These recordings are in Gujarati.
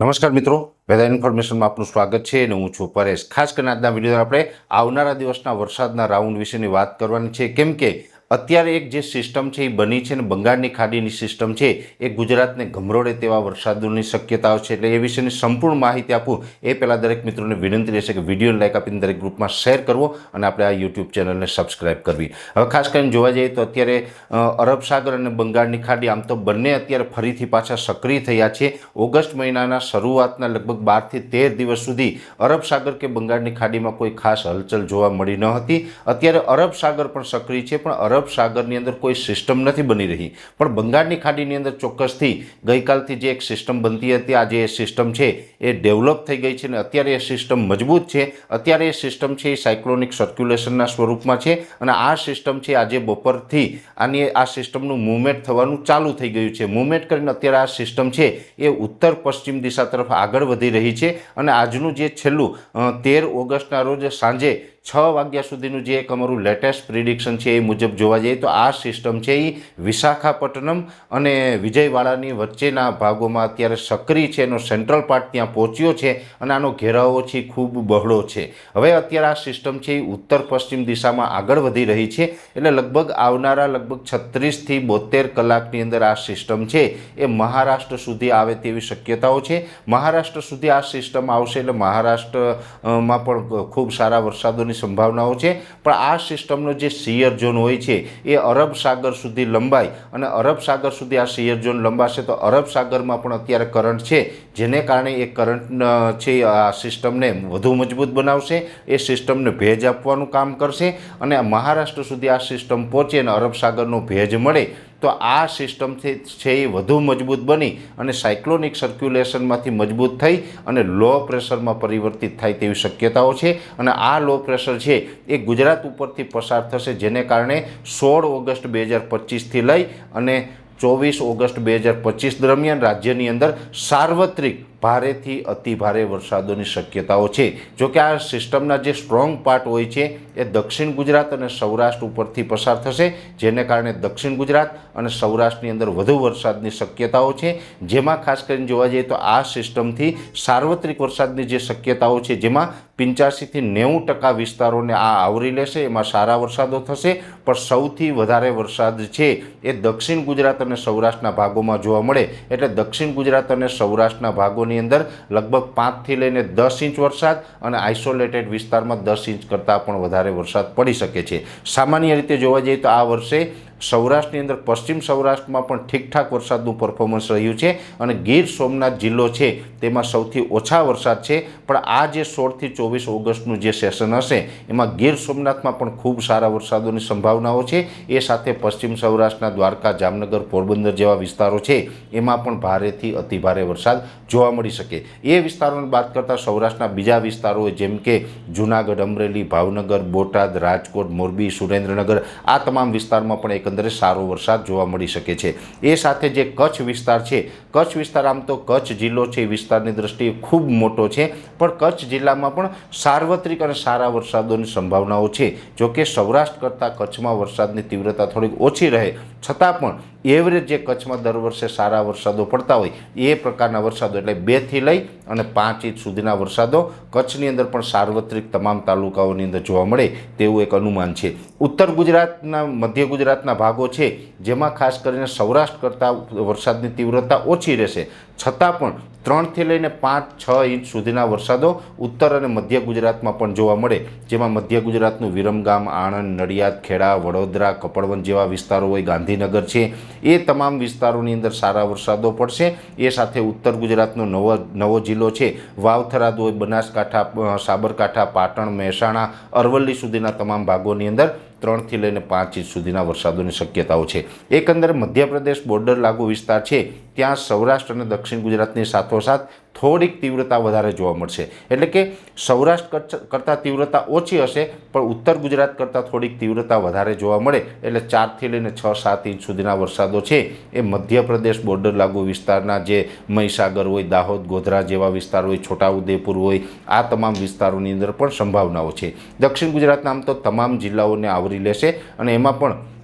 નમસ્કાર મિત્રો, વેધર ઇન્ફોર્મેશનમાં આપનું સ્વાગત છે અને હું છું પરેશ. ખાસ કરીને આજના વીડિયો આપણે આવનારા દિવસના વરસાદના રાઉન્ડ વિશેની વાત કરવાની છે. કેમ કે અત્યારે એક જે સિસ્ટમ છે એ બની છે ને બંગાળની ખાડીની સિસ્ટમ છે, એ ગુજરાતને ગમરોડે તેવા વરસાદની શક્યતાઓ છે. એટલે એ વિશેની સંપૂર્ણ માહિતી આપું. એ પહેલાં દરેક મિત્રોને વિનંતી રહેશે કે વીડિયો લાઇક આપીને દરેક ગ્રુપમાં શેર કરવો અને આપણે આ યુટ્યુબ ચેનલને સબસ્ક્રાઇબ કરવી. હવે ખાસ કરીને જોવા જઈએ તો અત્યારે અરબ સાગર અને બંગાળની ખાડી આમ તો બંને અત્યારે ફરીથી પાછા સક્રિય થયા છે. ઓગસ્ટ મહિનાના શરૂઆતના લગભગ બારથી તેર દિવસ સુધી અરબ સાગર કે બંગાળની ખાડીમાં કોઈ ખાસ હલચલ જોવા મળી ન હતી. અત્યારે અરબ સાગર પણ સક્રિય છે, પણ અરબ સાગરની અંદર કોઈ સિસ્ટમ નથી બની રહી. પણ બંગાળની ખાડીની અંદર ચોક્કસથી ગઈકાલથી જે એક સિસ્ટમ બનતી હતી આજે એ સિસ્ટમ છે, એ ડેવલપ થઈ ગઈ છે અને અત્યારે એ સિસ્ટમ મજબૂત છે. અત્યારે એ સિસ્ટમ છે એ સાયક્લોનિક સર્ક્યુલેશનના સ્વરૂપમાં છે અને આ સિસ્ટમ છે આજે બપોરથી આની, આ સિસ્ટમનું મૂવમેન્ટ થવાનું ચાલુ થઈ ગયું છે. મૂવમેન્ટ કરીને અત્યારે આ સિસ્ટમ છે એ ઉત્તર પશ્ચિમ દિશા તરફ આગળ વધી રહી છે અને આજનું જે છેલ્લું તેર ઓગસ્ટના રોજ સાંજે છ વાગ્યા સુધીનું જે એક અમારું લેટેસ્ટ પ્રિડિક્શન છે એ મુજબ જોવા જઈએ તો આ સિસ્ટમ છે એ વિશાખાપટ્ટનમ અને વિજયવાડાની વચ્ચેના ભાગોમાં અત્યારે સક્રિય છે. એનો સેન્ટ્રલ પાર્ટ ત્યાં પહોંચ્યો છે અને આનો ઘેરાવો છે ખૂબ બહોળો છે. હવે અત્યારે આ સિસ્ટમ છે એ ઉત્તર પશ્ચિમ દિશામાં આગળ વધી રહી છે એટલે લગભગ આવનારા લગભગ છત્રીસથી બોતેર કલાકની અંદર આ સિસ્ટમ છે એ મહારાષ્ટ્ર સુધી આવે તેવી શક્યતાઓ છે. મહારાષ્ટ્ર સુધી આ સિસ્ટમ આવશે એટલે મહારાષ્ટ્રમાં પણ ખૂબ સારા વરસાદોની સંભાવનાઓ છે. પણ આ સિસ્ટમનો જે સિયર ઝોન હોય છે, એ અરબ સાગર સુધી લંબાય અને અરબ સાગર સુધી આ સિયર ઝોન લંબાશે તો અરબ સાગરમાં પણ અત્યારે કરંટ છે. જેને કારણે એ કરંટ છે, આ સિસ્ટમને વધુ મજબૂત બનાવશે, એ સિસ્ટમને ભેજ આપવાનું કામ કરશે અને મહારાષ્ટ્ર સુધી આ સિસ્ટમ પહોંચે અને અરબ સાગરનો ભેજ મળે. તો આ સિસ્ટમથી છે એ વધુ મજબૂત બની અને સાયક્લોનિક સર્ક્યુલેશનમાંથી મજબૂત થઈ અને લો પ્રેશરમાં પરિવર્તિત થાય તેવી શક્યતાઓ છે. અને આ લો પ્રેશર છે એ ગુજરાત ઉપરથી પસાર થશે, જેને કારણે સોળ ઓગસ્ટ બે હજાર પચીસથી લઈ અને ચોવીસ ઓગસ્ટ બે હજાર પચીસ દરમિયાન રાજ્યની અંદર સાર્વત્રિક ભારેથી અતિ ભારે વરસાદોની શક્યતાઓ છે. જો કે આ સિસ્ટમના જે સ્ટ્રોંગ પાર્ટ હોય છે, એ દક્ષિણ ગુજરાત અને સૌરાષ્ટ્ર ઉપરથી પસાર થશે, જેને કારણે દક્ષિણ ગુજરાત અને સૌરાષ્ટ્રની અંદર વધુ વરસાદની શક્યતાઓ છે. જેમાં ખાસ કરીને જોવા જઈએ તો આ સિસ્ટમથી સાર્વત્રિક વરસાદની જે શક્યતાઓ છે, જેમાં પંચ્યાસીથી નેવું ટકા વિસ્તારોને આ આવરી લેશે. એમાં સારા વરસાદો થશે, પણ સૌથી વધારે વરસાદ છે એ દક્ષિણ ગુજરાત અને સૌરાષ્ટ્રના ભાગોમાં જોવા મળે. એટલે દક્ષિણ ગુજરાત અને સૌરાષ્ટ્રના ભાગોની અંદર લગભગ પાંચથી લઈને દસ ઇંચ વરસાદ અને આઇસોલેટેડ વિસ્તારમાં દસ ઇંચ કરતાં પણ વધારે વરસાદ પડી શકે છે. સામાન્ય રીતે જોવા જઈએ તો આ વર્ષે સૌરાષ્ટ્રની અંદર પશ્ચિમ સૌરાષ્ટ્રમાં પણ ઠીકઠાક વરસાદનું પરફોર્મન્સ રહ્યું છે અને ગીર સોમનાથ જિલ્લો છે તેમાં સૌથી ઓછા વરસાદ છે. પણ આ જે સોળથી ચોવીસ ઓગસ્ટનું જે સેશન હશે, એમાં ગીર સોમનાથમાં પણ ખૂબ સારા વરસાદોની સંભાવનાઓ છે. એ સાથે પશ્ચિમ સૌરાષ્ટ્રના દ્વારકા, જામનગર, પોરબંદર જેવા વિસ્તારો છે, એમાં પણ ભારેથી અતિભારે વરસાદ જોવા મળી શકે. એ વિસ્તારોને બાદ કરતાં સૌરાષ્ટ્રના બીજા વિસ્તારો જેમ કે જૂનાગઢ, અમરેલી, ભાવનગર, બોટાદ, રાજકોટ, મોરબી, સુરેન્દ્રનગર આ તમામ વિસ્તારમાં પણ એકંદરે સારો વરસાદ જોવા મળી શકે છે. એ સાથે જે કચ્છ વિસ્તાર છે, કચ્છ વિસ્તાર આમ તો કચ્છ જિલ્લો છે વિસ્તારની દ્રષ્ટિએ ખૂબ મોટો છે, પણ કચ્છ જિલ્લામાં પણ સાર્વત્રિક અને સારા વરસાદોની સંભાવનાઓ છે. જોકે સૌરાષ્ટ્ર કરતાં કચ્છમાં વરસાદની તીવ્રતા થોડીક ઓછી રહે, છતાં પણ એવરેજ જે કચ્છમાં દર વર્ષે સારા વરસાદો પડતા હોય, એ પ્રકારના વરસાદો એટલે બેથી લઈ અને પાંચ ઇંચ સુધીના વરસાદો કચ્છની અંદર પણ સાર્વત્રિક તમામ તાલુકાઓની અંદર જોવા મળે તેવું એક અનુમાન છે. ઉત્તર ગુજરાતના, મધ્ય ગુજરાતના ભાગો છે, જેમાં ખાસ કરીને સૌરાષ્ટ્ર કરતાં વરસાદની તીવ્રતા ઓછી રહેશે. છતાં પણ ત્રણથી લઈને પાંચ, છ ઇંચ સુધીના વરસાદો ઉત્તર અને મધ્ય ગુજરાતમાં પણ જોવા મળે, જેમાં મધ્ય ગુજરાતનું વિરમગામ, આણંદ, નડિયાદ, ખેડા, વડોદરા કપડવન જેવા વિસ્તારો હોય, ગાંધીનગર છે. એ તમામ વિસ્તારોની અંદર સારા વરસાદો પડશે. એ સાથે ઉત્તર ગુજરાતનો નવો નવો જિલ્લો છે. વાવથરાદ હોય, બનાસકાંઠા સાબરકાંઠા, પાટણ, મહેસાણા, અરવલ્લી સુધીના તમામ ભાગોની અંદર ત્રણથી લઈને પાંચ ઇંચ સુધીના વરસાદોની શક્યતાઓ છે. એકંદરે મધ્યપ્રદેશ બોર્ડર લાગુ વિસ્તાર છે. ત્યાં સૌરાષ્ટ્ર અને દક્ષિણ ગુજરાતની સાથોસાથ થોડીક તીવ્રતા વધારે જોવા મળશે. એટલે કે સૌરાષ્ટ્ર કરતાં તીવ્રતા ઓછી હશે, પણ ઉત્તર ગુજરાત કરતાં થોડીક તીવ્રતા વધારે જોવા મળે. એટલે ચારથી લઈને છ, સાત ઇંચ સુધીના વરસાદો છે. એ મધ્યપ્રદેશ બોર્ડર લાગુ વિસ્તારના જે મહીસાગર હોય, દાહોદ, ગોધરા જેવા વિસ્તાર હોય, છોટાઉદેપુર હોય, આ તમામ વિસ્તારોની અંદર પણ સંભાવનાઓ છે. દક્ષિણ ગુજરાતના આમ તો તમામ જિલ્લાઓને આવરી લેશે અને એમાં પણ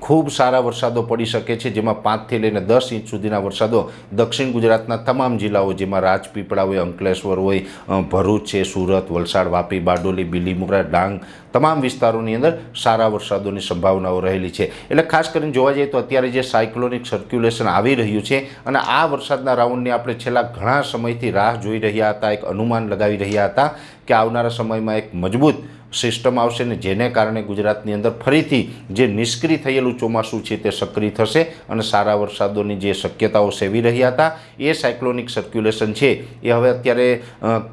ખૂબ સારા વરસાદો પડી શકે છે, જેમાં પાંચથી લઈને દસ ઇંચ સુધીના વરસાદો દક્ષિણ ગુજરાતના તમામ જિલ્લાઓ જેમાં રાજપીપળા હોય અંકલેશ્વર હોય ભરૂચ છે, સુરત, વલસાડ, વાપી, બારડોલી, બીલીમોરા, ડાંગ તમામ વિસ્તારોની અંદર સારા વરસાદોની સંભાવનાઓ રહેલી છે. એટલે ખાસ કરીને જોવા જઈએ તો અત્યારે જે સાયક્લોનિક સર્ક્યુલેશન આવી રહ્યું છે અને આ વરસાદના રાઉન્ડની આપણે છેલ્લા ઘણા સમયથી રાહ જોઈ રહ્યા હતા, એક અનુમાન લગાવી રહ્યા હતા કે આવનારા સમયમાં એક મજબૂત સિસ્ટમ આવશે ને જેને કારણે ગુજરાતની અંદર ફરીથી જે નિષ્ક્રિય થયેલું ચોમાસું છે તે સક્રિય થશે અને સારા વરસાદોની જે શક્યતાઓ સેવી રહ્યા હતા, એ સાયક્લોનિક સર્ક્યુલેશન છે. એ હવે અત્યારે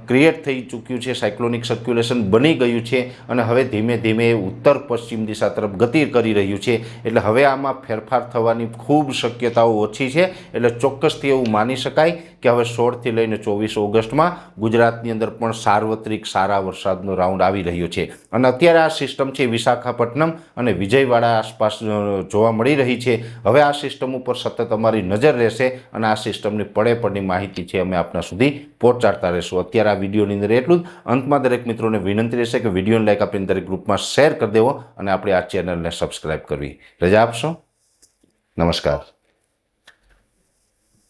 ક્રિએટ થઈ ચૂક્યું છે, સાયક્લોનિક સર્ક્યુલેશન બની ગયું છે અને હવે ધીમે ધીમે ઉત્તર પશ્ચિમ દિશા તરફ ગતિ કરી રહ્યું છે. એટલે હવે આમાં ફેરફાર થવાની ખૂબ શક્યતાઓ ઓછી છે. એટલે ચોક્કસથી એવું માની શકાય કે હવે સોળથી લઈને ચોવીસ ઓગસ્ટમાં ગુજરાતની અંદર પણ સાર્વત્રિક સારા વરસાદનો રાઉન્ડ આવી રહ્યો છે. અને અત્યારે આ સિસ્ટમ છે વિશાખાપટ્ટનમ અને વિજયવાડા આસપાસ જોવા મળી રહી છે. હવે આ સિસ્ટમ ઉપર સતત અમારી નજર રહેશે અને આ સિસ્ટમની પડે પડની માહિતી છે અમે આપના સુધી પહોંચાડતા રહીશું. અત્યારે આ વિડીયોની અંદર એટલું જ. અંતમાં દરેક મિત્રોને વિનંતી રહેશે કે વિડીયોને લાઈક આપીને દરેક ગ્રુપમાં શેર કરી દેવો અને આપણે આ ચેનલને સબસ્ક્રાઈબ કરવી. રજા આપશો? નમસ્કાર.